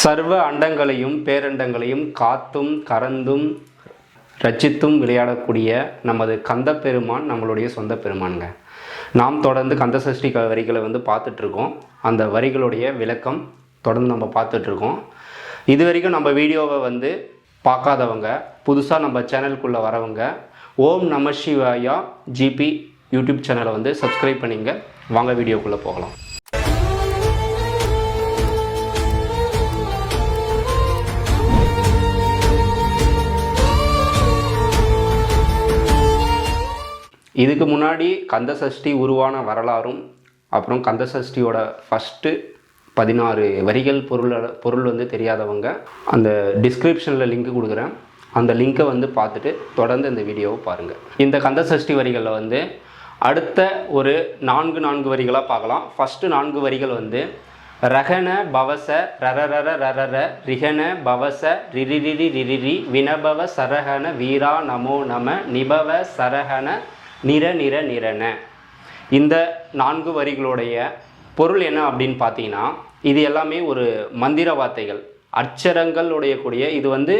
சர்வ அண்டங்களையும் பேரண்டங்களையும் காத்தும் கறந்தும் ரச்சித்தும் விளையாடக்கூடிய நமது கந்த பெருமான் நம்மளுடைய சொந்த பெருமானுங்க. நாம் தொடர்ந்து கந்த சஷ்டி வரிகளை வந்து பார்த்துட்ருக்கோம். அந்த வரிகளுடைய விளக்கம் தொடர்ந்து நம்ம பார்த்துட்ருக்கோம். இது வரைக்கும் நம்ம வீடியோவை வந்து பார்க்காதவங்க புதுசாக நம்ம சேனலுக்குள்ளே வரவங்க ஓம் நம சிவாயா ஜிபி யூடியூப் சேனலை வந்து சப்ஸ்கிரைப் பண்ணிங்க. வாங்க வீடியோக்குள்ளே போகலாம். இதுக்கு முன்னாடி கந்த சஷ்டி உருவான வரலாறும் அப்புறம் கந்த சஷ்டியோட ஃபஸ்ட்டு பதினாறு வரிகள் பொருள் பொருள் வந்து தெரியாதவங்க அந்த டிஸ்கிரிப்ஷனில் லிங்க் கொடுக்குறேன். அந்த லிங்க்கை வந்து பார்த்துட்டு தொடர்ந்து இந்த வீடியோவை பாருங்கள் இந்த கந்த சஷ்டி வரிகளில் வந்து அடுத்த ஒரு நான்கு நான்கு வரிகளாக பார்க்கலாம். ஃபஸ்ட்டு நான்கு வரிகள் வந்து ரகன பவச ரரரர ரரர ரிகன பவச ரிரிரி ரிரிரி வினபவ சரஹன வீரா நமோ நம நிபவ சரஹன நிற நிற நிறன. இந்த நான்கு வரிகளுடைய பொருள் என்ன அப்படின்னு பார்த்தீங்கன்னா இது எல்லாமே ஒரு மந்திர வார்த்தைகள். அச்சரங்கள் உடையக்கூடிய இது வந்து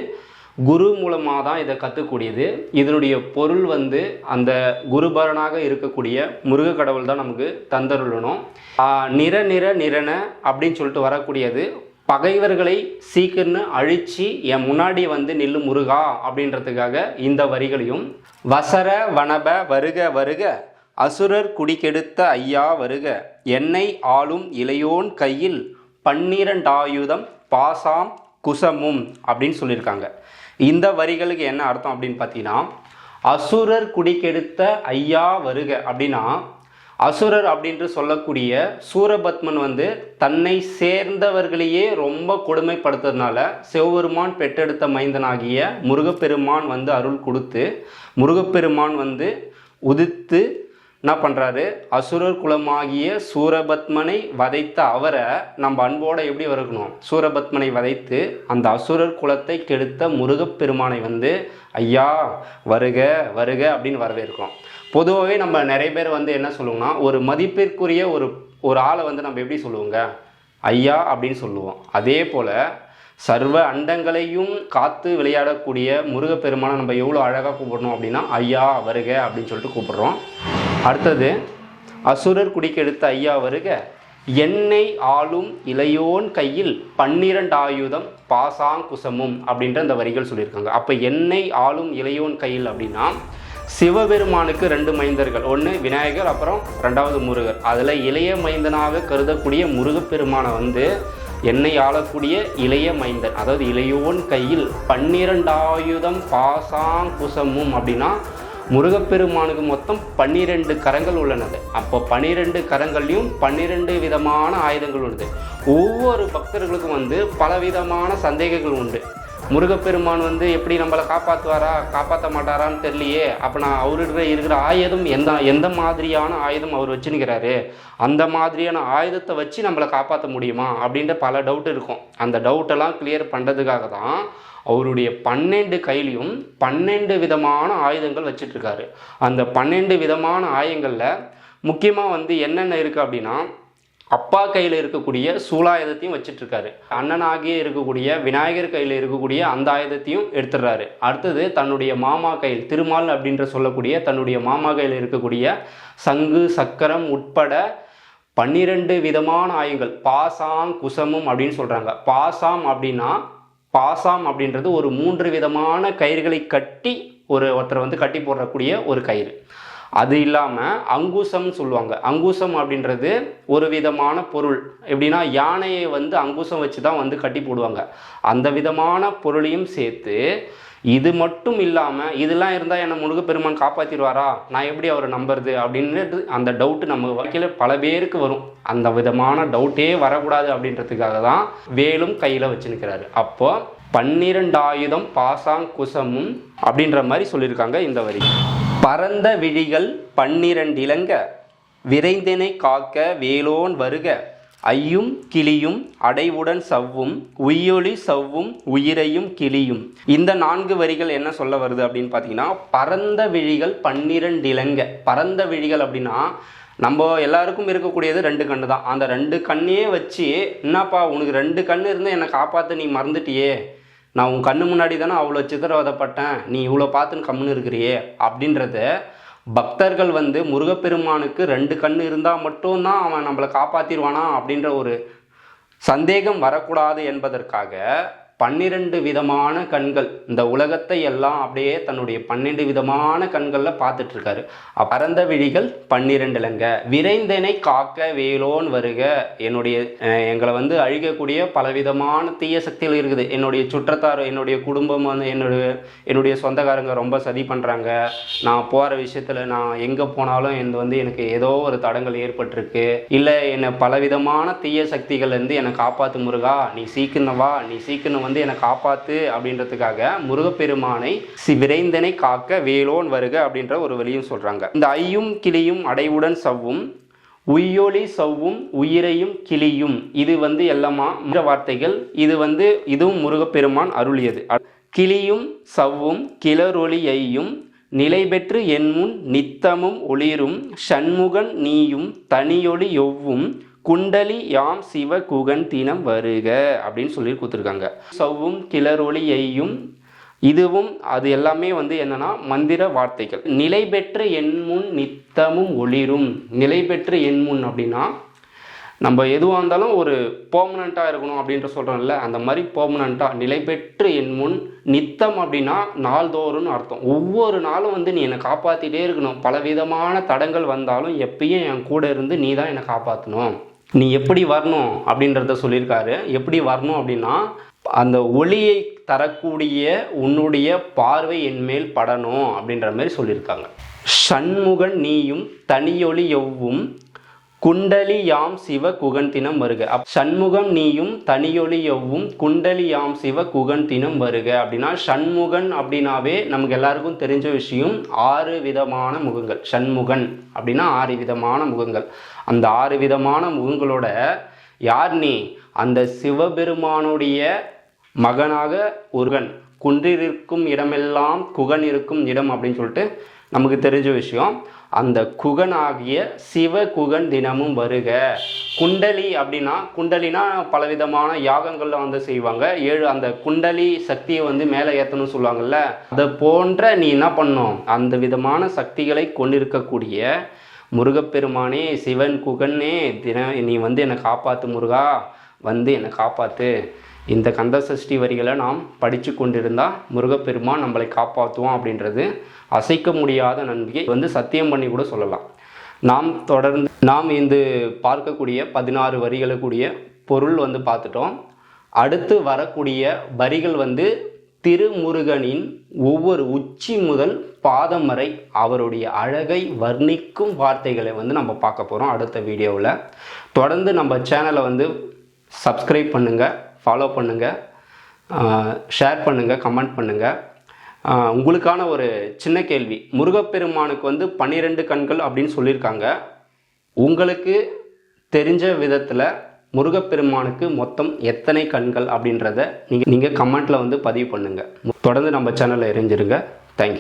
குரு மூலமாக தான் இதை கற்றுக்கூடியது இதனுடைய பொருள் வந்து அந்த குருபரனாக இருக்கக்கூடிய முருக கடவுள் தான் நமக்கு தந்தருளணும். நிற நிற நிறன அப்படின்னு சொல்லிட்டு வரக்கூடியது பகைவர்களை சீக்கிரன்னு அழிச்சு என் முன்னாடி வந்து நில்லு முருகா அப்படின்றதுக்காக இந்த வரிகளையும் வசர வனப வருக வருக அசுரர் குடிக்கெடுத்த ஐயா வருக என்னை ஆளும் இளையோன் கையில் பன்னிரண்டாயுதம் பாசாம் குசமும் அப்படின்னு சொல்லியிருக்காங்க. இந்த வரிகளுக்கு என்ன அர்த்தம் அப்படின்னு பார்த்தீங்கன்னா அசுரர் குடிக்கெடுத்த ஐயா வருக அப்படின்னா அசுரர் அப்படின்று சொல்லக்கூடிய சூரபத்மன் வந்து தன்னை சேர்ந்தவர்களையே ரொம்ப கொடுமைப்படுத்துறதுனால சிவபெருமான் பெற்றெடுத்த மைந்தனாகிய முருகப்பெருமான் வந்து அருள் கொடுத்து முருகப்பெருமான் வந்து உதித்து என்ன பண்ணுறாரு அசுரர் குலமாகிய சூரபத்மனை வதைத்த அவரை நம்ம அன்போடு எப்படி வரக்கணும் சூரபத்மனை வதைத்து அந்த அசுரர் குலத்தை கெடுத்த முருகப்பெருமானை வந்து ஐயா வருக வருக அப்படின்னு வரவேற்கிறோம். பொதுவாகவே நம்ம நிறைய பேர் வந்து என்ன சொல்லுவோம்னா ஒரு மதிப்பிற்குரிய ஒரு ஒரு ஆளை வந்து நம்ம எப்படி சொல்லுவோங்க? ஐயா அப்படின்னு சொல்லுவோம். அதே போல் சர்வ அண்டங்களையும் காத்து விளையாடக்கூடிய முருகப்பெருமானை நம்ம எவ்வளோ அழகாக கூப்பிடணும் அப்படின்னா ஐயா வருக அப்படின்னு சொல்லிட்டு கூப்பிடுறோம். அடுத்தது அசுரர் குடிக்கெடுத்த ஐயா வருக என்னை ஆளும் இளையோன் கையில் பன்னிரண்டு ஆயுதம் பாசாங்குசமும் அப்படின்ற அந்த வரிகள் சொல்லியிருக்காங்க. அப்போ என்னை ஆளும் இளையோன் கையில் அப்படின்னா சிவபெருமானுக்கு ரெண்டு மைந்தர்கள். ஒன்று விநாயகர் அப்புறம் ரெண்டாவது முருகர். அதில் இளைய மைந்தனாக கருதக்கூடிய முருகப்பெருமானை வந்து என்னை ஆளக்கூடிய இளைய மைந்தன். அதாவது இளையோன் கையில் பன்னிரண்டாயுதம் பாசாங்குசமும் அப்படின்னா முருகப்பெருமானுக்கு மொத்தம் பன்னிரெண்டு கரங்கள் உள்ளனது. அப்போ பன்னிரெண்டு கரங்கள்லையும் பன்னிரெண்டு விதமான ஆயுதங்கள் உள்ளது ஒவ்வொரு பக்தர்களுக்கும் வந்து பலவிதமான சந்தேகங்கள் உண்டு. முருகப்பெருமான் வந்து எப்படி நம்மளை காப்பாற்றுவாரா காப்பாற்ற மாட்டாரான்னு தெரியலையே. அப்போ நான் அவர்கிட்ட இருக்கிற ஆயுதம் எந்த எந்த மாதிரியான ஆயுதம் அவர் வச்சுனுக்கிறாரு அந்த மாதிரியான ஆயுதத்தை வச்சு நம்மளை காப்பாற்ற முடியுமா? அப்படின்ற பல டவுட் இருக்கும். அந்த டவுட்டெல்லாம் கிளியர் பண்ணுறதுக்காக தான் அவருடைய பன்னெண்டு கையிலையும் பன்னெண்டு விதமான ஆயுதங்கள் வச்சிட்ருக்காரு. அந்த பன்னெண்டு விதமான ஆயுதங்களில் முக்கியமாக வந்து என்னென்ன இருக்குது அப்படின்னா அப்பா கையில் இருக்கக்கூடிய சூலாயுதத்தையும் வச்சிட்ருக்காரு. அண்ணனாகிய இருக்கக்கூடிய விநாயகர் கையில் இருக்கக்கூடிய அந்த ஆயுதத்தையும் எடுத்துடுறாரு. அடுத்தது தன்னுடைய மாமா கையில் திருமால் அப்படின்ற சொல்லக்கூடிய தன்னுடைய மாமா கையில் இருக்கக்கூடிய சங்கு சக்கரம் உட்பட பன்னிரெண்டு விதமான ஆயுங்கள் பாசாம் குசமும் அப்படின்னு சொல்கிறாங்க பாசாம் அப்படின்னா பாசாம் அப்படின்றது ஒரு மூன்று விதமான கயிறுகளை கட்டி ஒரு ஒருத்தரை வந்து கட்டி போடக்கூடிய ஒரு கயிறு. அது இல்லாமல் அங்குசம்னு சொல்லுவாங்க. அங்குசம் அப்படின்றது ஒரு விதமான பொருள். எப்படின்னா யானையை வந்து அங்குசம் வச்சு தான் வந்து கட்டி போடுவாங்க. அந்த விதமான பொருளையும் சேர்த்து இது மட்டும் இல்லாமல் இதெல்லாம் இருந்தால் என்னை முருகப்பெருமான் காப்பாற்றிடுவாரா நான் எப்படி அவரை நம்புறது? அப்படின்னு அந்த டவுட்டு நம்ம வாழ்க்கையில் பல பேருக்கு வரும். அந்த விதமான டவுட்டே வரக்கூடாது அப்படின்றதுக்காக தான் வேலும் கையில் வச்சுருக்கிறாரு. அப்போ பன்னிரெண்டாயுதம் பாசாங்குசமும் அப்படின்ற மாதிரி சொல்லியிருக்காங்க இந்த வரி. பரந்த விழிகள் பன்னிரண்டிலங்க. விரைந்தினை காக்க வேலோன் வருக. ஐயும் கிளியும் அடைவுடன் சவ்வும் உய்யொளி சவ்வும் உயிரையும் கிளியும். இந்த நான்கு வரிகள் என்ன சொல்ல வருது அப்படின்னு பார்த்தீங்கன்னா பரந்த விழிகள் பன்னிரண்டிலங்க. பரந்த விழிகள் அப்படின்னா நம்ம எல்லாருக்கும் இருக்கக்கூடியது ரெண்டு கண்ணு தான் அந்த ரெண்டு கண்ணையே வச்சு என்னப்பா உனக்கு ரெண்டு கண்ணு இருந்து என்னை காப்பாற்ற நீ மறந்துட்டியே. நான் உன் கண்ணு முன்னாடி தானே அவ்வளோ சித்திரவதைப்பட்டேன். நீ இவ்வளோ பார்த்துன்னு கம்முன்னு இருக்கிறியே. அப்படின்றத பக்தர்கள் வந்து முருகப்பெருமானுக்கு ரெண்டு கண் இருந்தால் மட்டும்தான் அவன் நம்மளை காப்பாற்றிடுவானா அப்படின்ற ஒரு சந்தேகம் வரக்கூடாது என்பதற்காக பன்னிரண்டு விதமான கண்கள். இந்த உலகத்தை எல்லாம் அப்படியே தன்னுடைய பன்னெண்டு விதமான கண்களில் பார்த்துட்டு இருக்காரு அப்ப பரந்த விழிகள் பன்னிரெண்டுலங்க. விரைந்தனை காக்க வேலோன் வருக. என்னுடைய எங்களை வந்து அழிக்கக்கூடிய பலவிதமான தீய சக்திகள் இருக்குது. என்னுடைய சுற்றத்தார் என்னுடைய குடும்பம் வந்து என்னுடைய என்னுடைய சொந்தக்காரங்க ரொம்ப சதி பண்ணுறாங்க நான் போகிற விஷயத்தில் நான் எங்கே போனாலும் இந்த வந்து எனக்கு ஏதோ ஒரு தடங்கள் ஏற்பட்டிருக்கு. இல்லை என்னை பலவிதமான தீய சக்திகள்லேருந்து என்னை காப்பாற்று முருகா. நீ சீக்கிரம் வா நீ சீக்கிரம் வந்து என்னை காப்பாற்று அப்படின்றதுக்காக முருகப்பெருமானை சி விரைந்தனை காக்க வேலோன் வருக அப்படின்ற ஒரு வழியும் சொல்கிறாங்க இந்த ஐயும் கிளியும் அடைவுடன் சவ்வும் உய்யொளி சவ்வும் உயிரையும் கிளியும். இது வந்து எல்லாமா இந்த வார்த்தைகள் இது வந்து இதுவும் முருகப்பெருமான் அருளியது. கிளியும் சவ்வும் கிளரொளியையும் நிலை பெற்று என்முன் நித்தமும் ஒளிரும் சண்முகன் நீயும் தனியொளி எவ்வும் குண்டலி யாம் சிவ குகன் தினம் வருக அப்படின்னு சொல்லி கொடுத்துருக்காங்க. சவ்வும் கிளரொளியையும் இதுவும் அது எல்லாமே வந்து என்னன்னா மந்திர வார்த்தைகள். நிலை பெற்று எண்முன் நித்தமும் ஒளிரும். நிலை பெற்று எண்முன் அப்படின்னா நம்ம எதுவாக இருந்தாலும் ஒரு பெர்மனண்ட்டாக இருக்கணும் அப்படின்ற சொல்கிறோம்ல அந்த மாதிரி பெர்மனண்ட்டாக நிலை பெற்று என் முன் நித்தம் அப்படின்னா நாள்தோறும்னு அர்த்தம். ஒவ்வொரு நாளும் வந்து நீ என்னை காப்பாற்றிட்டே இருக்கணும். பலவிதமான தடங்கள் வந்தாலும் எப்பயும் என் கூட இருந்து நீ தான் என்னை காப்பாற்றணும் நீ எப்படி வரணும் அப்படின்றத சொல்லியிருக்காரு. எப்படி வரணும் அப்படின்னா அந்த ஒளியை தரக்கூடிய உன்னுடைய பார்வை என்மேல் படணும் அப்படின்ற மாதிரி சொல்லியிருக்காங்க. சண்முகன் நீயும் தனியொளி எவ்வும் குண்டலி யாம் சிவ குகன் தினம் வருக. அப் சண்முகம் நீயும் தனியொளி எவ்வும் குண்டலி யாம் சிவ குகன் தினம் வருக. அப்படின்னா சண்முகன் அப்படின்னாவே நமக்கு எல்லாருக்கும் தெரிஞ்ச விஷயம் ஆறு விதமான முகங்கள். சண்முகன் அப்படின்னா ஆறு விதமான முகங்கள். அந்த ஆறு விதமான முகங்களோட யார் நீ? அந்த சிவபெருமானுடைய மகனாக ஒருகன். குன்றிருக்கும் இடமெல்லாம் குகன் இருக்கும் இடம் அப்படின்னு சொல்லிட்டு நமக்கு தெரிஞ்ச விஷயம். அந்த குகனாகிய சிவ குகன் தினமும் வருக. குண்டலி அப்படின்னா குண்டலினா பலவிதமான யாகங்களில் வந்து செய்வாங்க. ஏழு அந்த குண்டலி சக்தியை வந்து மேலே ஏற்றணும்னு சொல்லுவாங்கல்ல அதை போன்ற நீ என்ன பண்ணும்? அந்த விதமான சக்திகளை கொண்டிருக்கக்கூடிய முருகப்பெருமானே சிவன் குகன்னே தின நீ வந்து என்னை காப்பாற்று முருகா வந்து என்னை காப்பாற்று இந்த கந்த சஷ்டி வரிகளை நாம் படித்து கொண்டிருந்தால் முருகப்பெருமான் நம்மளை காப்பாற்றுவான் அப்படின்றது அசைக்க முடியாத நம்பிக்கை. வந்து சத்தியம் பண்ணி கூட சொல்லலாம். நாம் தொடர்ந்து நாம் இந்த பார்க்கக்கூடிய பதினாறு வரிகளுக்குரிய பொருள் வந்து பார்த்துட்டோம். அடுத்து வரக்கூடிய வரிகள் வந்து திருமுருகனின் ஒவ்வொரு உச்சி முதல் பாதம் வரை அவருடைய அழகை வர்ணிக்கும் வார்த்தைகளை வந்து நம்ம பார்க்க போகிறோம் அடுத்த வீடியோவில். தொடர்ந்து நம்ம சேனலை வந்து சப்ஸ்கிரைப் பண்ணுங்கள் ஃபாலோ பண்ணுங்கள் ஷேர் பண்ணுங்கள் கமெண்ட் பண்ணுங்கள் உங்களுக்கான ஒரு சின்ன கேள்வி. முருகப்பெருமானுக்கு வந்து பன்னிரெண்டு கண்கள் அப்படின்னு சொல்லியிருக்காங்க. உங்களுக்கு தெரிஞ்ச விதத்தில் முருகப்பெருமானுக்கு மொத்தம் எத்தனை கண்கள் அப்படின்றத நீங்கள் நீங்கள் கமெண்ட்டில் வந்து பதிவு பண்ணுங்கள் தொடர்ந்து நம்ம சேனலில் இறைஞ்சிருங்க தேங்க்யூ